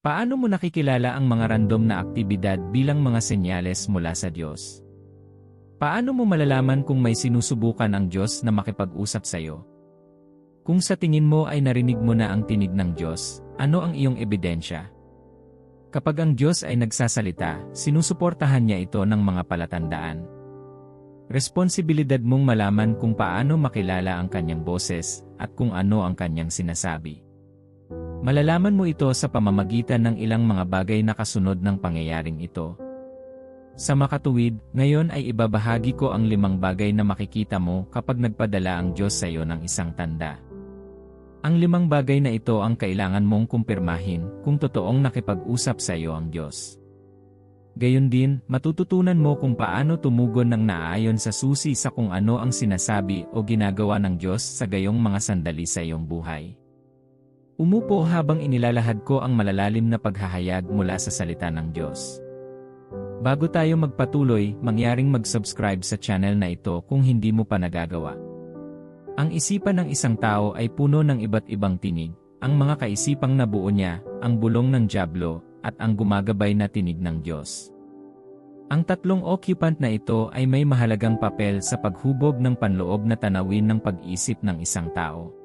Paano mo nakikilala ang mga random na aktibidad bilang mga senyales mula sa Diyos? Paano mo malalaman kung may sinusubukan ang Diyos na makipag-usap sa iyo? Kung sa tingin mo ay narinig mo na ang tinig ng Diyos, ano ang iyong ebidensya? Kapag ang Diyos ay nagsasalita, sinusuportahan niya ito ng mga palatandaan. Responsibilidad mong malaman kung paano makilala ang kanyang boses at kung ano ang kanyang sinasabi. Malalaman mo ito sa pamamagitan ng ilang mga bagay na kasunod ng pangyayaring ito. Sa makatuwid, ngayon ay ibabahagi ko ang limang bagay na makikita mo kapag nagpadala ang Diyos sa iyo ng isang tanda. Ang limang bagay na ito ang kailangan mong kumpirmahin kung totoong nakipag-usap sa iyo ang Diyos. Gayon din, matututunan mo kung paano tumugon ng naaayon sa susi sa kung ano ang sinasabi o ginagawa ng Diyos sa gayong mga sandali sa iyong buhay. Umupo habang inilalahad ko ang malalalim na paghahayag mula sa salita ng Diyos. Bago tayo magpatuloy, mangyaring mag-subscribe sa channel na ito kung hindi mo pa nagagawa. Ang isipan ng isang tao ay puno ng iba't ibang tinig, ang mga kaisipang nabuo niya, ang bulong ng Diablo, at ang gumagabay na tinig ng Diyos. Ang tatlong occupant na ito ay may mahalagang papel sa paghubog ng panloob na tanawin ng pag-isip ng isang tao.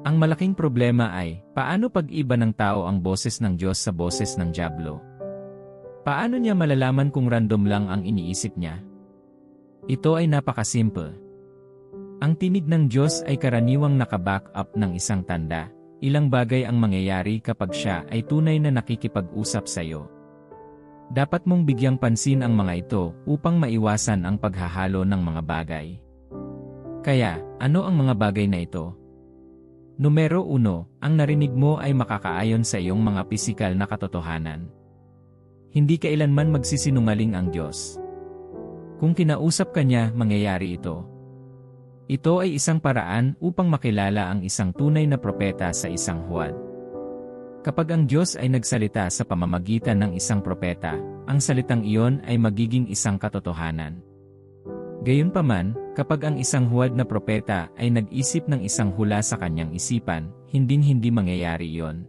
Ang malaking problema ay, paano pag-iba ng tao ang boses ng Diyos sa boses ng Diablo? Paano niya malalaman kung random lang ang iniisip niya? Ito ay napakasimple. Ang tinig ng Diyos ay karaniwang nakaback up ng isang tanda. Ilang bagay ang mangyayari kapag siya ay tunay na nakikipag-usap sa iyo. Dapat mong bigyang pansin ang mga ito upang maiwasan ang paghahalo ng mga bagay. Kaya, ano ang mga bagay na ito? Numero 1, ang narinig mo ay makakaayon sa iyong mga pisikal na katotohanan. Hindi kailanman magsisinungaling ang Diyos. Kung kinausap ka niya, mangyayari ito. Ito ay isang paraan upang makilala ang isang tunay na propeta sa isang huwad. Kapag ang Diyos ay nagsalita sa pamamagitan ng isang propeta, ang salitang iyon ay magiging isang katotohanan. Gayunpaman, kapag ang isang huwad na propeta ay nag-isip ng isang hula sa kanyang isipan, hinding-hindi mangyayari iyon.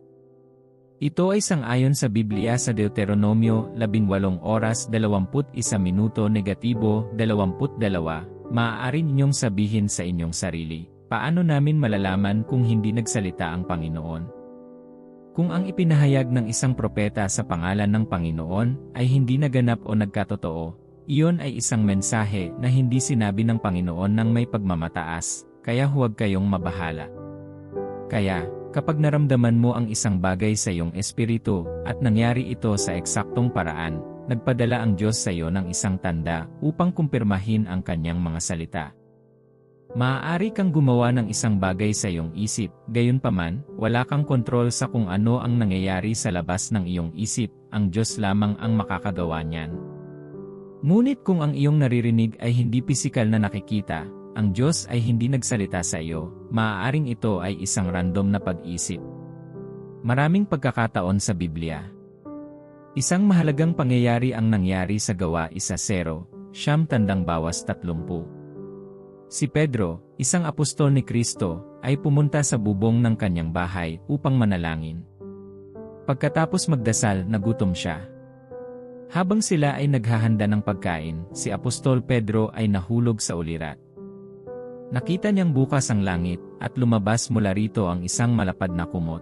Ito ay sangayon sa Biblia sa Deuteronomio 18 oras 21 minuto negatibo 22, maaari ninyong sabihin sa inyong sarili, paano namin malalaman kung hindi nagsalita ang Panginoon? Kung ang ipinahayag ng isang propeta sa pangalan ng Panginoon ay hindi naganap o nagkatotoo, iyon ay isang mensahe na hindi sinabi ng Panginoon ng may pagmamataas, kaya huwag kayong mabahala. Kaya, kapag naramdaman mo ang isang bagay sa iyong espiritu at nangyari ito sa eksaktong paraan, nagpadala ang Diyos sa iyo ng isang tanda upang kumpirmahin ang kanyang mga salita. Maaari kang gumawa ng isang bagay sa iyong isip, gayunpaman, wala kang kontrol sa kung ano ang nangyayari sa labas ng iyong isip, ang Diyos lamang ang makakagawa niyan. Ngunit kung ang iyong naririnig ay hindi pisikal na nakikita, ang Diyos ay hindi nagsalita sa iyo, maaaring ito ay isang random na pag-isip. Maraming pagkakataon sa Biblia. Isang mahalagang pangyayari ang nangyari sa gawa isa zero, siyam tandang bawas tatlumpu. Si Pedro, isang apostol ni Kristo, ay pumunta sa bubong ng kanyang bahay upang manalangin. Pagkatapos magdasal, nagutom siya. Habang sila ay naghahanda ng pagkain, si Apostol Pedro ay nahulog sa ulirat. Nakita niyang bukas ang langit, at lumabas mula rito ang isang malapad na kumot.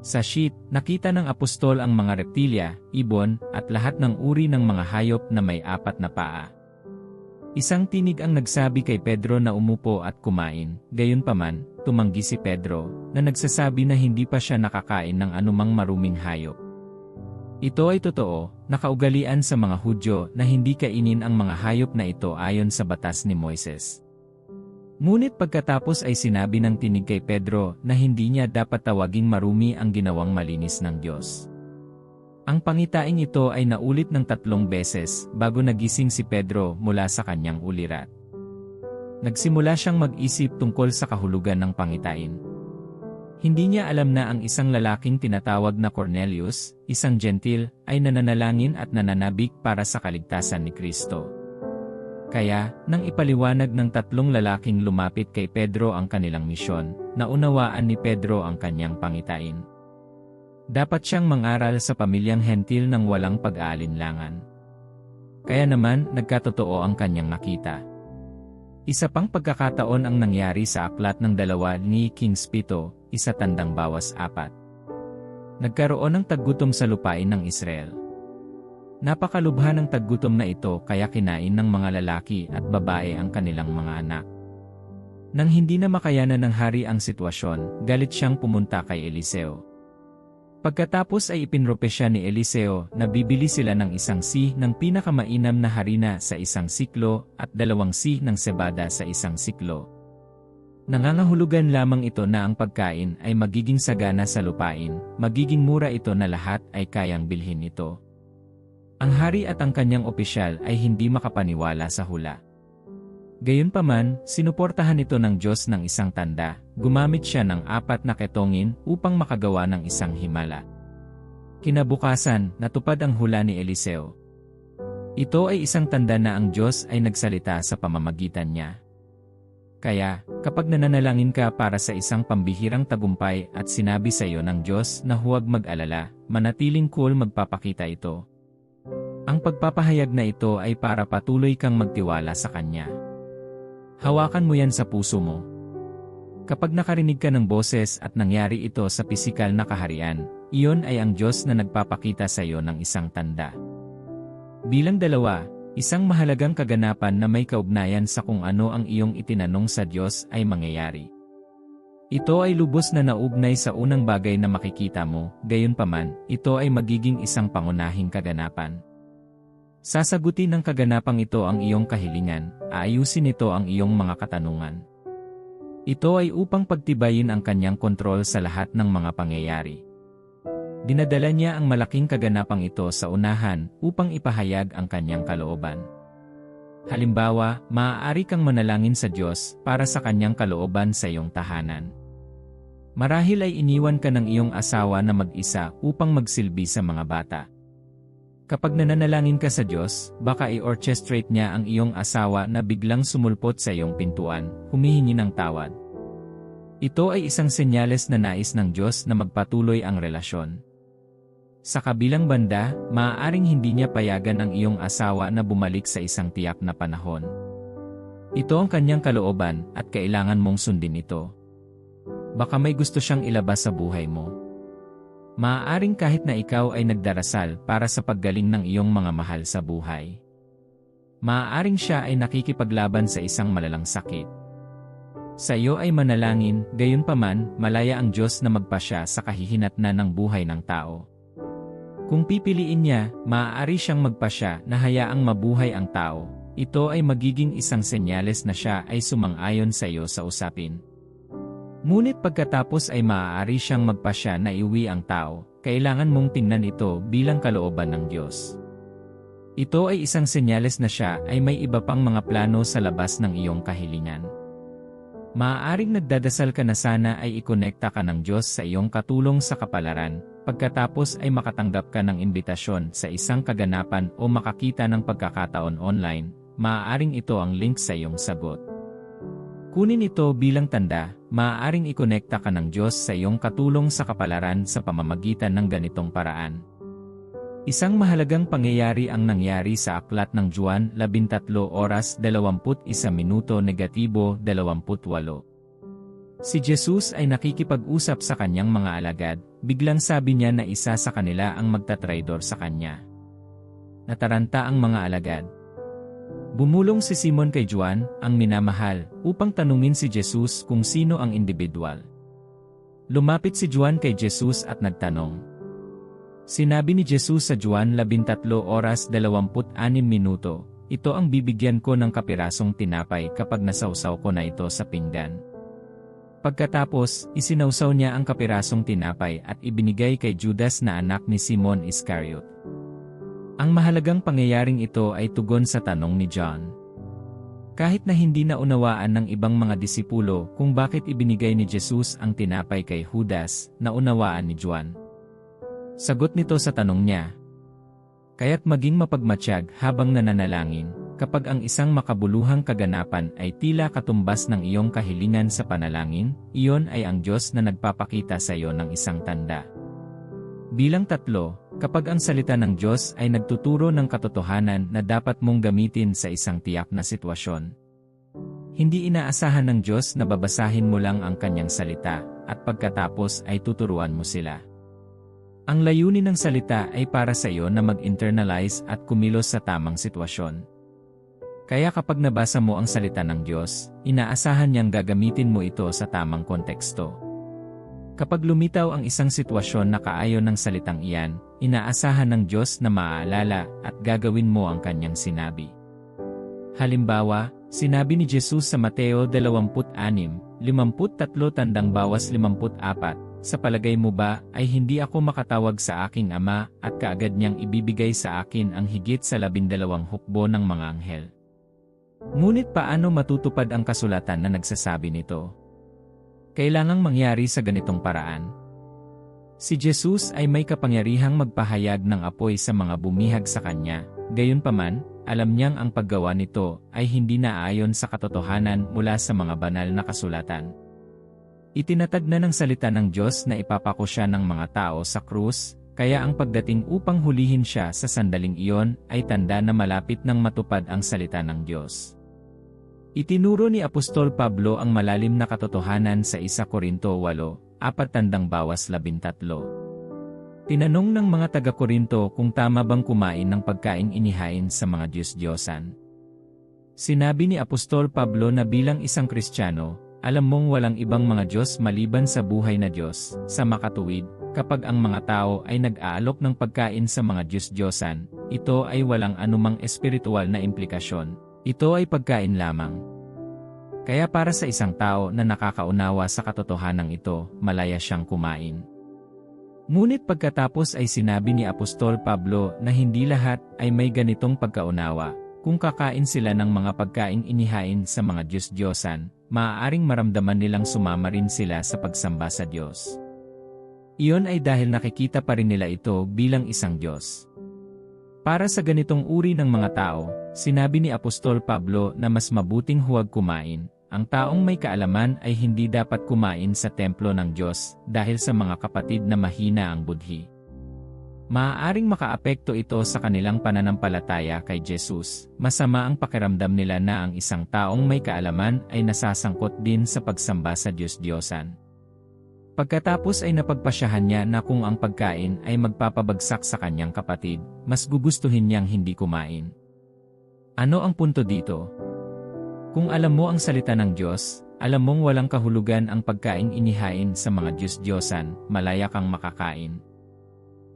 Sa sheet, nakita ng apostol ang mga reptilya, ibon, at lahat ng uri ng mga hayop na may apat na paa. Isang tinig ang nagsabi kay Pedro na umupo at kumain, gayunpaman, tumanggi si Pedro, na nagsasabi na hindi pa siya nakakain ng anumang maruming hayop. Ito ay totoo, nakaugalian sa mga Hudyo na hindi kainin ang mga hayop na ito ayon sa batas ni Moises. Ngunit pagkatapos ay sinabi ng tinig kay Pedro na hindi niya dapat tawaging marumi ang ginawang malinis ng Diyos. Ang pangitaing ito ay naulit ng tatlong beses bago nagising si Pedro mula sa kanyang ulirat. Nagsimula siyang mag-isip tungkol sa kahulugan ng pangitain. Hindi niya alam na ang isang lalaking tinatawag na Cornelius, isang gentil, ay nananalangin at nananabik para sa kaligtasan ni Kristo. Kaya, nang ipaliwanag ng tatlong lalaking lumapit kay Pedro ang kanilang misyon, naunawaan ni Pedro ang kanyang pangitain. Dapat siyang mangaral sa pamilyang hentil ng walang pag-aalinlangan. Kaya naman, nagkatotoo ang kanyang nakita. Isa pang pagkakataon ang nangyari sa aklat ng dalawa ni Kings Pito, isa tandang bawas apat. Nagkaroon ng taggutom sa lupain ng Israel. Napakalubha ng taggutom na ito kaya kinain ng mga lalaki at babae ang kanilang mga anak. Nang hindi na makayanan ng hari ang sitwasyon, galit siyang pumunta kay Eliseo. Pagkatapos ay ipinrope siya ni Eliseo na bibili sila ng isang si ng pinakamainam na harina sa isang siklo at dalawang si ng sebada sa isang siklo. Nangangahulugan lamang ito na ang pagkain ay magiging sagana sa lupain, magiging mura ito na lahat ay kayang bilhin ito. Ang hari at ang kanyang opisyal ay hindi makapaniwala sa hula. Gayunpaman, sinuportahan ito ng Diyos ng isang tanda, gumamit siya ng apat na ketongin upang makagawa ng isang himala. Kinabukasan, natupad ang hula ni Eliseo. Ito ay isang tanda na ang Diyos ay nagsalita sa pamamagitan niya. Kaya, kapag nananalangin ka para sa isang pambihirang tagumpay at sinabi sa iyo ng Diyos na huwag mag-alala, manatiling cool magpapakita ito. Ang pagpapahayag na ito ay para patuloy kang magtiwala sa Kanya. Hawakan mo yan sa puso mo. Kapag nakarinig ka ng boses at nangyari ito sa pisikal na kaharian, iyon ay ang Diyos na nagpapakita sa iyo ng isang tanda. Bilang dalawa, isang mahalagang kaganapan na may kaugnayan sa kung ano ang iyong itinanong sa Diyos ay mangyayari. Ito ay lubos na naugnay sa unang bagay na makikita mo, gayunpaman, ito ay magiging isang pangunahing kaganapan. Sasagutin ng kaganapang ito ang iyong kahilingan, aayusin nito ang iyong mga katanungan. Ito ay upang pagtibayin ang kanyang kontrol sa lahat ng mga pangyayari. Dinadala niya ang malaking kaganapang ito sa unahan upang ipahayag ang kanyang kalooban. Halimbawa, maaari kang manalangin sa Diyos para sa kanyang kalooban sa iyong tahanan. Marahil ay iniwan ka ng iyong asawa na mag-isa upang magsilbi sa mga bata. Kapag nananalangin ka sa Diyos, baka i-orchestrate niya ang iyong asawa na biglang sumulpot sa iyong pintuan, humihingi ng tawad. Ito ay isang senyales na nais ng Diyos na magpatuloy ang relasyon. Sa kabilang banda, maaaring hindi niya payagan ang iyong asawa na bumalik sa isang tiyak na panahon. Ito ang kanyang kalooban at kailangan mong sundin ito. Baka may gusto siyang ilabas sa buhay mo. Maaaring kahit na ikaw ay nagdarasal para sa paggaling ng iyong mga mahal sa buhay. Maaaring siya ay nakikipaglaban sa isang malalang sakit. Sa iyo ay manalangin, gayon paman, malaya ang Diyos na magpasya sa kahihinatnan ng buhay ng tao. Kung pipiliin niya, maaari siyang magpasya na hayaang mabuhay ang tao. Ito ay magiging isang senyales na siya ay sumang-ayon sa iyo sa usapin. Ngunit pagkatapos ay maaari siyang magpasya na iuwi ang tao, kailangan mong tingnan ito bilang kalooban ng Diyos. Ito ay isang senyales na siya ay may iba pang mga plano sa labas ng iyong kahilingan. Maaaring nagdadasal ka na sana ay ikonekta ka ng Diyos sa iyong katulong sa kapalaran, pagkatapos ay makatanggap ka ng imbitasyon sa isang kaganapan o makakita ng pagkakataon online, maaaring ito ang link sa iyong sagot. Kunin ito bilang tanda, maaaring ikonekta ka ng Diyos sa iyong katulong sa kapalaran sa pamamagitan ng ganitong paraan. Isang mahalagang pangyayari ang nangyari sa aklat ng Juan 13 oras 21 minuto negatibo 28. Si Jesus ay nakikipag-usap sa kanyang mga alagad, biglang sabi niya na isa sa kanila ang magtatraidor sa kanya. Nataranta ang mga alagad, Bumulong si Simon kay Juan, ang minamahal, upang tanungin si Jesus kung sino ang individual. Lumapit si Juan kay Jesus at nagtanong. Sinabi ni Jesus sa Juan 13 oras 26 minuto, ito ang bibigyan ko ng kapirasong tinapay kapag nasawsaw ko na ito sa pinggan. Pagkatapos, isinawsaw niya ang kapirasong tinapay at ibinigay kay Judas na anak ni Simon Iscariot. Ang mahalagang pangyayaring ito ay tugon sa tanong ni John. Kahit na hindi na unawaan ng ibang mga disipulo kung bakit ibinigay ni Jesus ang tinapay kay Judas, naunawaan ni Juan. Sagot nito sa tanong niya. Kaya't maging mapagmatsyag habang nananalangin, kapag ang isang makabuluhang kaganapan ay tila katumbas ng iyong kahilingan sa panalangin, iyon ay ang Diyos na nagpapakita sa iyo ng isang tanda. Bilang tatlo, kapag ang salita ng Diyos ay nagtuturo ng katotohanan na dapat mong gamitin sa isang tiyak na sitwasyon. Hindi inaasahan ng Diyos na babasahin mo lang ang kanyang salita, at pagkatapos ay tuturuan mo sila. Ang layunin ng salita ay para sa iyo na mag-internalize at kumilos sa tamang sitwasyon. Kaya kapag nabasa mo ang salita ng Diyos, inaasahan niyang gagamitin mo ito sa tamang konteksto. Kapag lumitaw ang isang sitwasyon na kaayon ng salitang iyan, inaasahan ng Diyos na maaalala at gagawin mo ang kanyang sinabi. Halimbawa, sinabi ni Jesus sa Mateo 26, 53 tandang bawas 54, sa palagay mo ba ay hindi ako makatawag sa aking ama at kaagad niyang ibibigay sa akin ang higit sa labindalawang hukbo ng mga anghel? Ngunit paano matutupad ang kasulatan na nagsasabi nito? Kailangang mangyari sa ganitong paraan. Si Jesus ay may kapangyarihang magpahayag ng apoy sa mga bumihag sa kanya, gayunpaman, alam niyang ang paggawa nito ay hindi naayon sa katotohanan mula sa mga banal na kasulatan. Itinatag na ng salita ng Diyos na ipapako siya ng mga tao sa krus, kaya ang pagdating upang hulihin siya sa sandaling iyon ay tanda na malapit nang matupad ang salita ng Diyos. Itinuro ni Apostol Pablo ang malalim na katotohanan sa 1 Korinto 8, apat tandang bawas labintatlo. Tinanong ng mga taga-Korinto kung tama bang kumain ng pagkain inihain sa mga Diyos-Diyosan. Sinabi ni Apostol Pablo na bilang isang Kristiyano, alam mong walang ibang mga Diyos maliban sa buhay na Diyos, sa makatuwid, kapag ang mga tao ay nag-aalok ng pagkain sa mga Diyos-Diyosan, ito ay walang anumang espiritual na implikasyon, ito ay pagkain lamang. Kaya para sa isang tao na nakakaunawa sa katotohanan ito, malaya siyang kumain. Ngunit pagkatapos ay sinabi ni Apostol Pablo na hindi lahat ay may ganitong pagkaunawa. Kung kakain sila ng mga pagkain inihain sa mga Diyos-Diyosan, maaaring maramdaman nilang sumama rin sila sa pagsamba sa Diyos. Iyon ay dahil nakikita pa rin nila ito bilang isang Diyos. Para sa ganitong uri ng mga tao, sinabi ni Apostol Pablo na mas mabuting huwag kumain. Ang taong may kaalaman ay hindi dapat kumain sa templo ng Diyos dahil sa mga kapatid na mahina ang budhi. Maaaring makaapekto ito sa kanilang pananampalataya kay Jesus. Masama ang pakiramdam nila na ang isang taong may kaalaman ay nasasangkot din sa pagsamba sa Diyos-Diyosan. Pagkatapos ay napagpasyahan niya na kung ang pagkain ay magpapabagsak sa kanyang kapatid, mas gugustuhin niyang hindi kumain. Ano ang punto dito? Kung alam mo ang salita ng Diyos, alam mong walang kahulugan ang pagkain inihain sa mga Diyos-Diyosan, malaya kang makakain.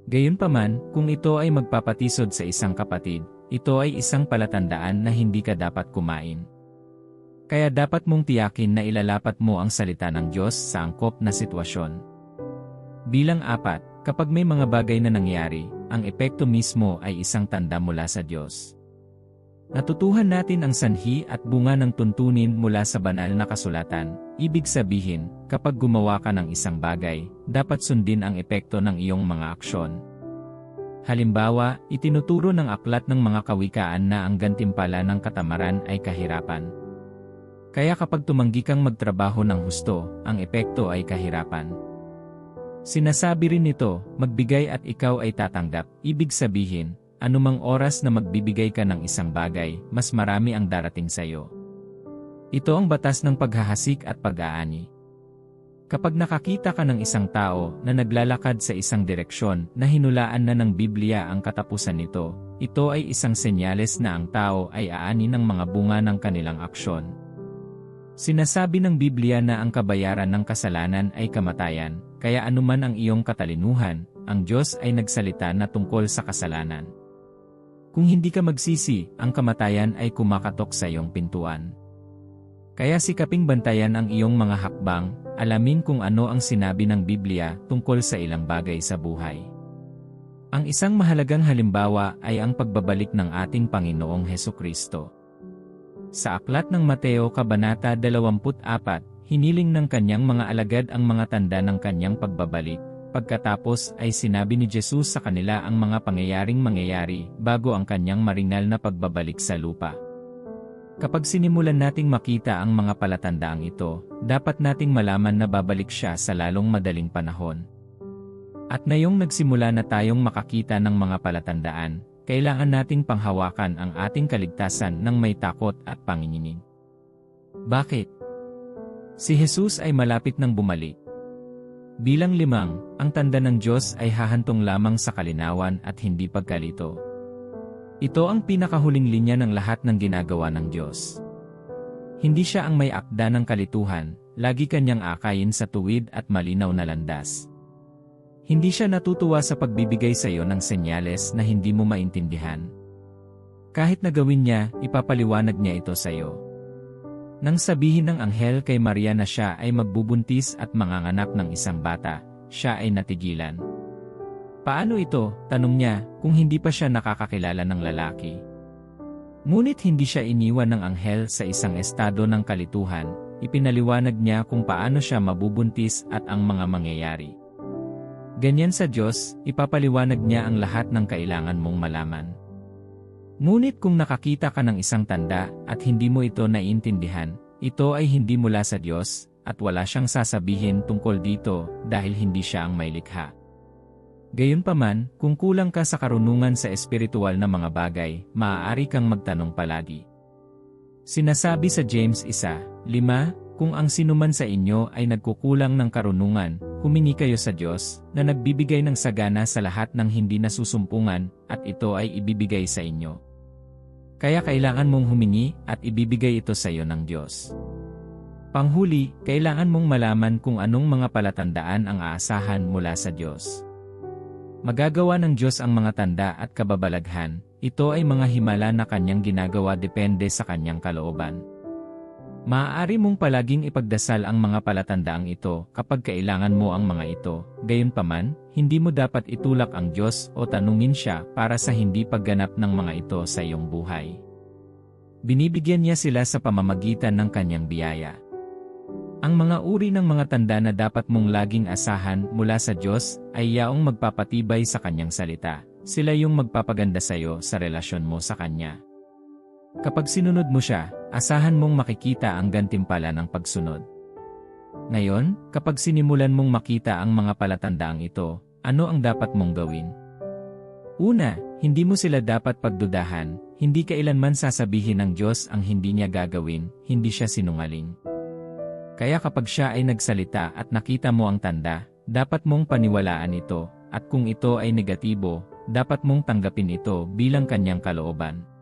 Gayunpaman, kung ito ay magpapatisod sa isang kapatid, ito ay isang palatandaan na hindi ka dapat kumain. Kaya dapat mong tiyakin na ilalapat mo ang salita ng Diyos sa angkop na sitwasyon. Bilang apat, kapag may mga bagay na nangyari, ang epekto mismo ay isang tanda mula sa Diyos. Natutuhan natin ang sanhi at bunga ng tuntunin mula sa banal na kasulatan, ibig sabihin, kapag gumawa ka ng isang bagay, dapat sundin ang epekto ng iyong mga aksyon. Halimbawa, itinuturo ng aklat ng mga kawikaan na ang gantimpala ng katamaran ay kahirapan. Kaya kapag tumanggi kang magtrabaho ng husto, ang epekto ay kahirapan. Sinasabi rin nito, magbigay at ikaw ay tatanggap, ibig sabihin, anumang oras na magbibigay ka ng isang bagay, mas marami ang darating sa iyo. Ito ang batas ng paghahasik at pag-aani. Kapag nakakita ka ng isang tao na naglalakad sa isang direksyon na hinulaan na ng Biblia ang katapusan nito, ito ay isang senyales na ang tao ay aani ng mga bunga ng kanilang aksyon. Sinasabi ng Biblia na ang kabayaran ng kasalanan ay kamatayan, kaya anuman ang iyong katalinuhan, ang Diyos ay nagsalita na tungkol sa kasalanan. Kung hindi ka magsisi, ang kamatayan ay kumakatok sa iyong pintuan. Kaya sikaping bantayan ang iyong mga hakbang, alamin kung ano ang sinabi ng Biblia tungkol sa ilang bagay sa buhay. Ang isang mahalagang halimbawa ay ang pagbabalik ng ating Panginoong Heso Kristo. Sa aklat ng Mateo Kabanata 24, hiniling ng kanyang mga alagad ang mga tanda ng kanyang pagbabalik. Pagkatapos ay sinabi ni Jesus sa kanila ang mga pangyayaring mangyayari bago ang kanyang maringal na pagbabalik sa lupa. Kapag sinimulan nating makita ang mga palatandaang ito, dapat nating malaman na babalik siya sa lalong madaling panahon. At ngayong nagsimula na tayong makakita ng mga palatandaan, kailangan nating panghawakan ang ating kaligtasan ng may takot at panginginig. Bakit? Si Jesus ay malapit nang bumalik. Bilang limang, ang tanda ng Diyos ay hahantong lamang sa kalinawan at hindi pagkalito. Ito ang pinakahuling linya ng lahat ng ginagawa ng Diyos. Hindi siya ang may akda ng kalituhan, lagi kanyang akayin sa tuwid at malinaw na landas. Hindi siya natutuwa sa pagbibigay sa iyo ng senyales na hindi mo maintindihan. Kahit na gawin niya, ipapaliwanag niya ito sa iyo. Nang sabihin ng anghel kay Maria na siya ay magbubuntis at manganganak ng isang bata, siya ay natigilan. Paano ito, tanong niya, kung hindi pa siya nakakakilala ng lalaki? Ngunit hindi siya iniwan ng anghel sa isang estado ng kalituhan, ipinaliwanag niya kung paano siya mabubuntis at ang mga mangyayari. Ganyan sa Diyos, ipapaliwanag niya ang lahat ng kailangan mong malaman. Ngunit kung nakakita ka ng isang tanda at hindi mo ito naiintindihan, ito ay hindi mula sa Diyos at wala siyang sasabihin tungkol dito dahil hindi siya ang may likha. Gayunpaman, kung kulang ka sa karunungan sa espiritual na mga bagay, maaari kang magtanong palagi. Sinasabi sa James 1:5, kung ang sinuman sa inyo ay nagkukulang ng karunungan, humingi kayo sa Diyos, na nagbibigay ng sagana sa lahat ng hindi nasusumpungan, at ito ay ibibigay sa inyo. Kaya kailangan mong humingi at ibibigay ito sa iyo ng Diyos. Panghuli, kailangan mong malaman kung anong mga palatandaan ang aasahan mula sa Diyos. Magagawa ng Diyos ang mga tanda at kababalaghan, ito ay mga himala na kanyang ginagawa depende sa kanyang kalooban. Maaari mong palaging ipagdasal ang mga palatandaang ito kapag kailangan mo ang mga ito, gayunpaman, hindi mo dapat itulak ang Diyos o tanungin siya para sa hindi pagganap ng mga ito sa iyong buhay. Binibigyan niya sila sa pamamagitan ng kanyang biyaya. Ang mga uri ng mga tanda na dapat mong laging asahan mula sa Diyos ay yaong magpapatibay sa kanyang salita. Sila yung magpapaganda sa iyo sa relasyon mo sa Kanya. Kapag sinunod mo siya, asahan mong makikita ang gantimpala ng pagsunod. Ngayon, kapag sinimulan mong makita ang mga palatandaang ito, ano ang dapat mong gawin? Una, hindi mo sila dapat pagdudahan, hindi kailanman sasabihin ng Diyos ang hindi niya gagawin, hindi siya sinungaling. Kaya kapag siya ay nagsalita at nakita mo ang tanda, dapat mong paniwalaan ito, at kung ito ay negatibo, dapat mong tanggapin ito bilang kanyang kalooban.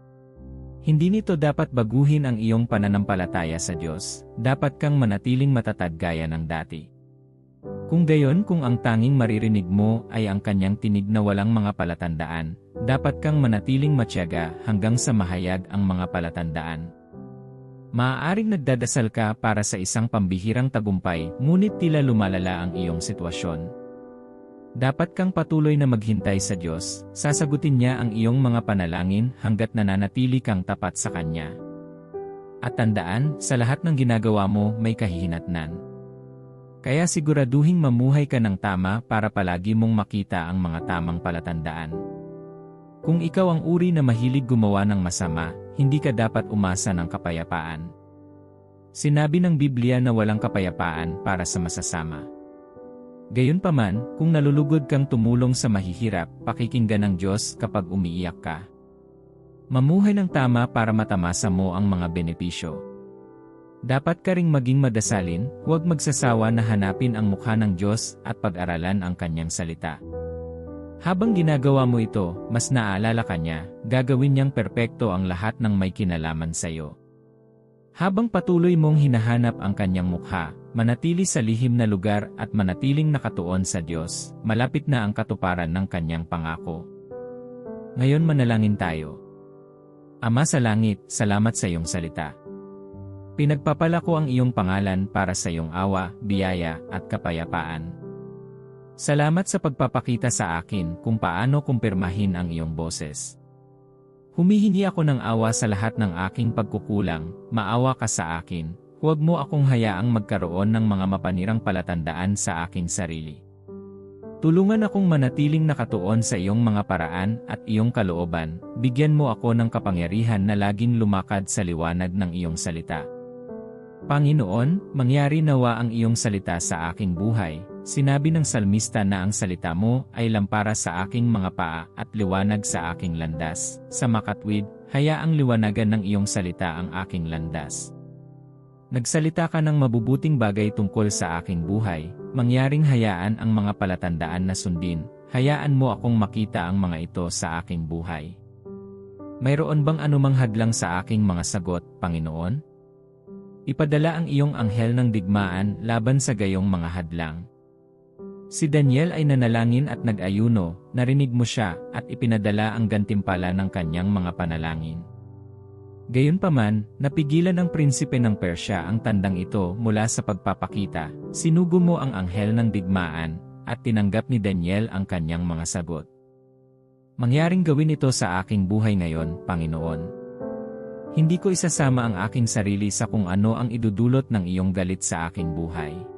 Hindi nito dapat baguhin ang iyong pananampalataya sa Diyos, dapat kang manatiling matatag gaya ng dati. Kung gayon kung ang tanging maririnig mo ay ang kanyang tinig na walang mga palatandaan, dapat kang manatiling matyaga hanggang sa mahayag ang mga palatandaan. Maaaring nagdadasal ka para sa isang pambihirang tagumpay, ngunit tila lumalala ang iyong sitwasyon. Dapat kang patuloy na maghintay sa Diyos, sasagutin niya ang iyong mga panalangin hanggat nananatili kang tapat sa Kanya. At tandaan, sa lahat ng ginagawa mo may kahihinatnan. Kaya siguraduhing mamuhay ka ng tama para palagi mong makita ang mga tamang palatandaan. Kung ikaw ang uri na mahilig gumawa ng masama, hindi ka dapat umasa ng kapayapaan. Sinabi ng Biblia na walang kapayapaan para sa masasama. Gayunpaman, kung nalulugod kang tumulong sa mahihirap, pakikinggan ng Diyos kapag umiiyak ka. Mamuhay ng tama para matamasa mo ang mga benepisyo. Dapat ka ring maging madasalin, huwag magsasawa na hanapin ang mukha ng Diyos at pag-aralan ang kanyang salita. Habang ginagawa mo ito, mas naaalala ka niya, gagawin niyang perpekto ang lahat ng may kinalaman sa iyo. Habang patuloy mong hinahanap ang kanyang mukha, manatili sa lihim na lugar at manatiling nakatuon sa Diyos, malapit na ang katuparan ng kanyang pangako. Ngayon manalangin tayo. Ama sa langit, salamat sa iyong salita. Pinagpapala ko ang iyong pangalan para sa iyong awa, biyaya, at kapayapaan. Salamat sa pagpapakita sa akin kung paano kumpirmahin ang iyong boses. Humihingi ako ng awa sa lahat ng aking pagkukulang, maawa ka sa akin, huwag mo akong hayaang magkaroon ng mga mapanirang palatandaan sa aking sarili. Tulungan akong manatiling nakatuon sa iyong mga paraan at iyong kalooban, bigyan mo ako ng kapangyarihan na laging lumakad sa liwanag ng iyong salita. Panginoon, mangyari nawa ang iyong salita sa aking buhay, Sinabi ng salmista na ang salita mo ay lampara sa aking mga paa at liwanag sa aking landas. Sa makatwid, hayaang liwanagan ng iyong salita ang aking landas. Nagsalita ka ng mabubuting bagay tungkol sa aking buhay, mangyaring hayaan ang mga palatandaan na sundin, hayaan mo akong makita ang mga ito sa aking buhay. Mayroon bang anumang hadlang sa aking mga sagot, Panginoon? Ipadala ang iyong anghel ng digmaan laban sa gayong mga hadlang. Si Daniel ay nanalangin at nag-ayuno, narinig mo siya, at ipinadala ang gantimpala ng kanyang mga panalangin. Gayunpaman, napigilan ng prinsipe ng Persya ang tandang ito mula sa pagpapakita, sinugo mo ang anghel ng digmaan, at tinanggap ni Daniel ang kanyang mga sagot. Mangyaring gawin ito sa aking buhay ngayon, Panginoon. Hindi ko isasama ang aking sarili sa kung ano ang idudulot ng iyong galit sa aking buhay.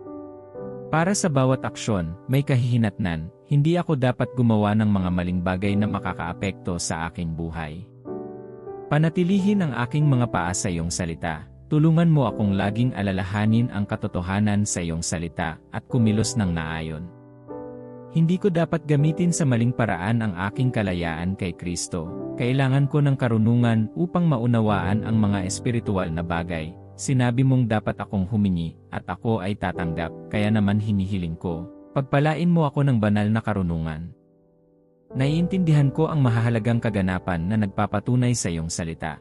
Para sa bawat aksyon, may kahihinatnan, hindi ako dapat gumawa ng mga maling bagay na makakaapekto sa aking buhay. Panatilihin ang aking mga paa sa iyong salita, tulungan mo akong laging alalahanin ang katotohanan sa iyong salita at kumilos ng naayon. Hindi ko dapat gamitin sa maling paraan ang aking kalayaan kay Kristo. Kailangan ko ng karunungan upang maunawaan ang mga espiritual na bagay, Sinabi mong dapat akong humingi, at ako ay tatanggap, kaya naman hinihiling ko. Pagpalain mo ako ng banal na karunungan. Naiintindihan ko ang mahahalagang kaganapan na nagpapatunay sa iyong salita.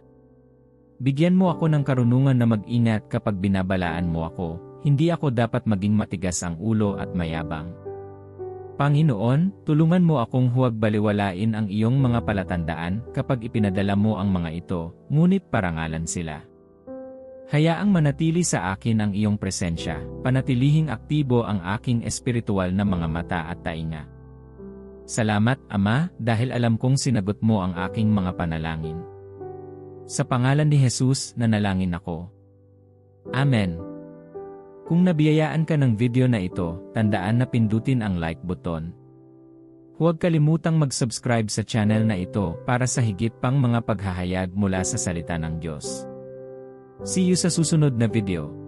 Bigyan mo ako ng karunungan na mag-ingat kapag binabalaan mo ako, hindi ako dapat maging matigas ang ulo at mayabang. Panginoon, tulungan mo akong huwag baliwalain ang iyong mga palatandaan kapag ipinadala mo ang mga ito, ngunit parangalan sila. Hayaang manatili sa akin ang iyong presensya, panatilihing aktibo ang aking espiritual na mga mata at tainga. Salamat, Ama, dahil alam kong sinagot mo ang aking mga panalangin. Sa pangalan ni Jesus, nanalangin ako. Amen. Kung nabiyayaan ka ng video na ito, tandaan na pindutin ang like button. Huwag kalimutang mag-subscribe sa channel na ito para sa higit pang mga paghahayag mula sa salita ng Diyos. See you sa susunod na video.